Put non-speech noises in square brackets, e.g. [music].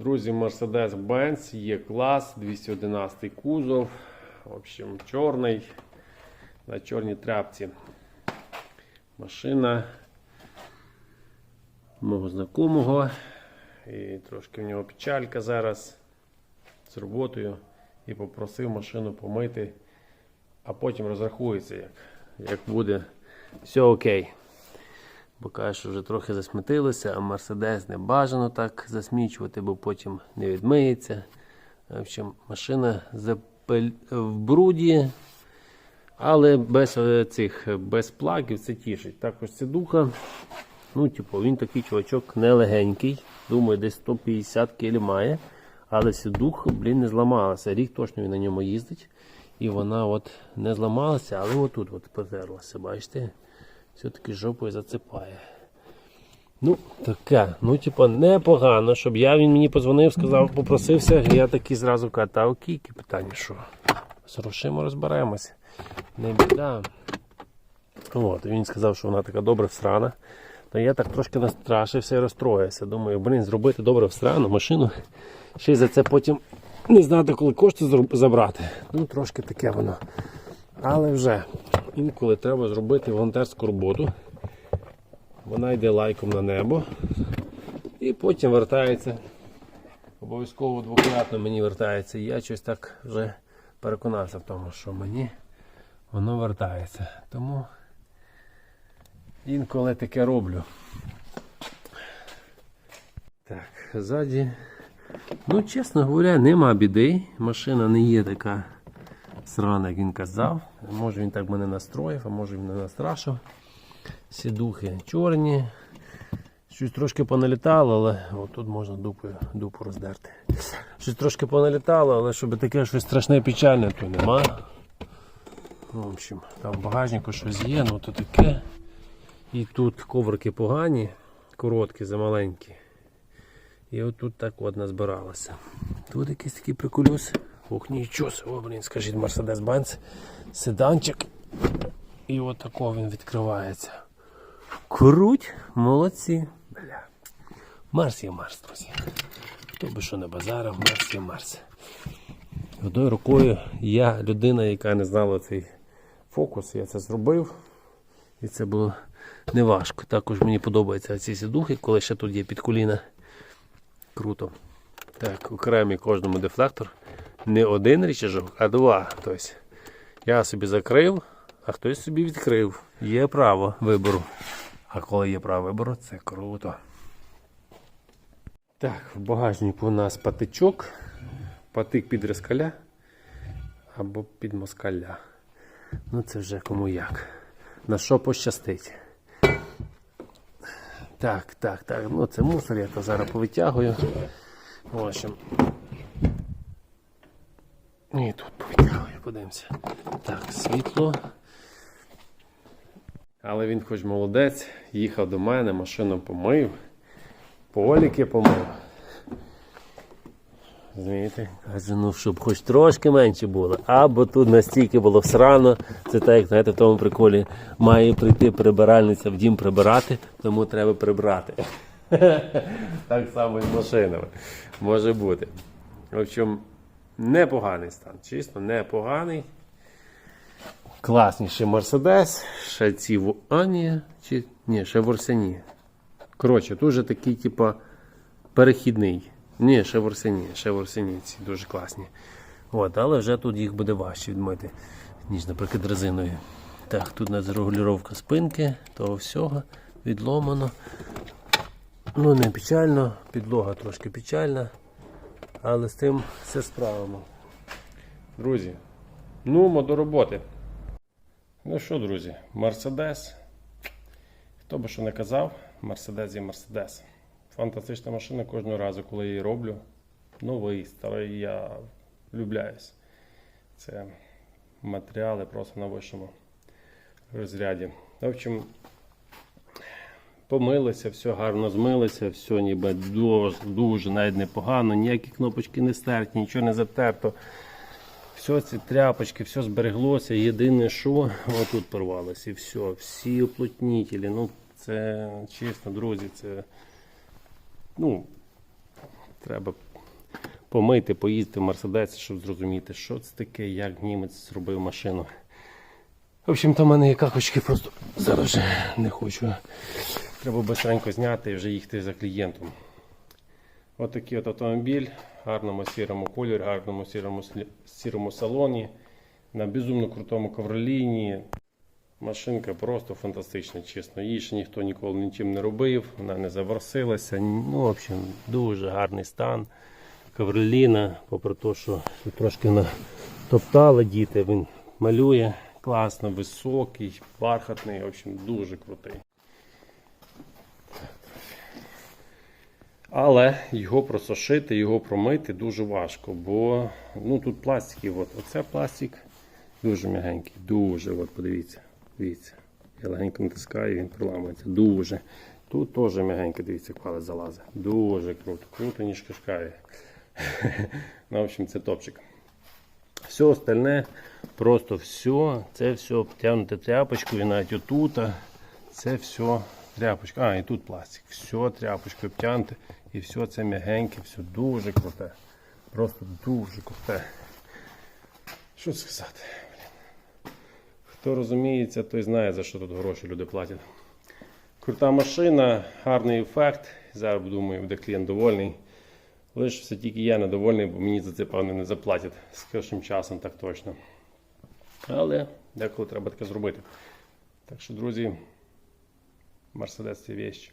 Друзі, Mercedes-Benz є клас, 211 кузов. В общем, чорний. На чорній тряпці. Машина мого знайомого. І трошки в нього печалька зараз з роботою. І попросив машину помити, а потім розрахується, як, як буде все окей. Бо каже, що вже трохи засмітилося, а Мерседес не бажано так засмічувати, бо потім не відмиється. В общем, машина в бруді, але без е, цих без плагів це тішить. Також це духа. Ну, типу, він такий чувачок нелегенький. Думаю, десь 150 кг має. Але сідух, блін, не зламалася. Рік точно він на ньому їздить. І вона от не зламалася, але отут от потерлася, бачите? Все-таки жопою зацепає. Ну, таке. Ну, типу, непогано, щоб я він мені позвонив, сказав, попросився. Я такий зразу кажу, та окей, які питання, що? З грошима розберемося. Не біда. От, він сказав, що вона така добре всрана. То я так трошки настрашився і розстроївся. Думаю, блін, зробити добре всрану машину. Ще й за це потім не знати, коли кошти забрати. Ну, трошки таке воно. Але вже інколи треба зробити волонтерську роботу. Вона йде лайком на небо і потім вертається. Обов'язково двократно мені вертається. Я щось так вже переконався в тому, що мені воно вертається. Тому інколи таке роблю. Так, ззаді. Ну, чесно говоря, нема біди. Машина не є така срана, як він казав. Може він так мене настроїв, а може він не настрашив. Сідухи чорні. Щось трошки поналітало, але от тут можна дупою, дупу роздерти. Щось трошки поналітало, але щоб таке щось страшне печальне, то нема. Ну, В общем, там в багажнику щось є, ну то таке. І тут коврики погані, короткі, замаленькі. І отут так от назбиралося. Тут якийсь такий приколюс. Ох, нічого, о, блін, скажіть, Mercedes-Benz. Седанчик. І от такого він відкривається. Круть, молодці. Бля. Марс є Марс, друзі. Хто би що не базарив, Марс є Марс. Одною рукою я людина, яка не знала цей фокус, я це зробив. І це було неважко. Також мені подобаються ці сідухи, коли ще тут є під коліна. Круто. Так, окремий кожному дефлектор. Не один річажок, а два. Тобто я собі закрив, а хтось собі відкрив. Є право вибору. А коли є право вибору, це круто. Так, в багажнику у нас патичок. Патик під рискаля або під москаля. Ну це вже кому як. На що пощастить. Так, так, так. Ну це мусор, я то зараз повитягую. В общем. І тут повитягую, подивимося. Так, світло. Але він хоч молодець, їхав до мене, машину помив, поліки помив. Розумієте? Каже, ну щоб хоч трошки менше було. Або тут настільки було всрано. Це так, як знаєте, в тому приколі має прийти прибиральниця в дім прибирати, тому треба прибрати. [laughs] Так само і з машинами. Може бути. В общем, непоганий стан. Чисто непоганий. Класніший Мерседес. Ще ці в Ані. Чи... Ні, ще в Орсені. Коротше, тут же такий, типа, перехідний. Ні, ще в Орсені, ще в Орсені ці дуже класні. От, але вже тут їх буде важче відмити, ніж, наприклад, резиною. Так, тут у нас регулювання спинки, того всього відломано. Ну, не печально, підлога трошки печальна, але з тим все справимо. Друзі, ну до роботи. Ну що, друзі, Мерседес. Хто би що не казав, Мерседес є Мерседес. Фантастична машина кожного разу, коли я її роблю. Новий, старий, я влюбляюсь. Це матеріали просто на вищому розряді. В общем, помилися, все гарно змилися, все ніби дуже, дуже навіть непогано, ніякі кнопочки не стерті, нічого не затерто. Все ці тряпочки, все збереглося. Єдине, що отут порвалося і все. Всі уплотнітелі. Ну, це чесно, друзі, це ну, треба помити, поїздити в Мерседесі, щоб зрозуміти, що це таке, як німець зробив машину. В общем, там в мене є какочки, просто зараз не хочу. Треба быстренько зняти і вже їхати за клієнтом. От такий от автомобіль, гарному сірому кольорі, гарному сірому, сірому салоні, на безумно крутому ковроліні. Машинка просто фантастична, чесно. Її ще ніхто ніколи нічим не робив, вона не заворсилася. Ну, в общем, дуже гарний стан. Ковроліна, попри те, що трошки вона топтали діти, він малює класно, високий, бархатний, в общем, дуже крутий. Але його просушити, його промити дуже важко, бо ну, тут пластики, от, оце пластик дуже м'ягенький, дуже, от подивіться, дивіться. Я легенько натискаю, він проламується. Дуже. Тут теж м'ягенько, дивіться, палець залазить. Дуже круто, круто, ніж кашкає. ну, в общем, це топчик. Все остальне, просто все, це все обтягнуте тряпочкою, навіть отут, це все тряпочка. А, і тут пластик. Все тряпочкою обтягнуте. І все це м'ягеньке, все дуже круте. Просто дуже круте. Що сказати? Хто розуміється, той знає, за що тут гроші люди платять. Крута машина, гарний ефект. Зараз думаю, буде клієнт довольний. Лише все тільки я недовольний, бо мені за це певно не заплатять з першим часом, так точно. Але деколи треба таке зробити. Так що, друзі, Мерседес це вещь.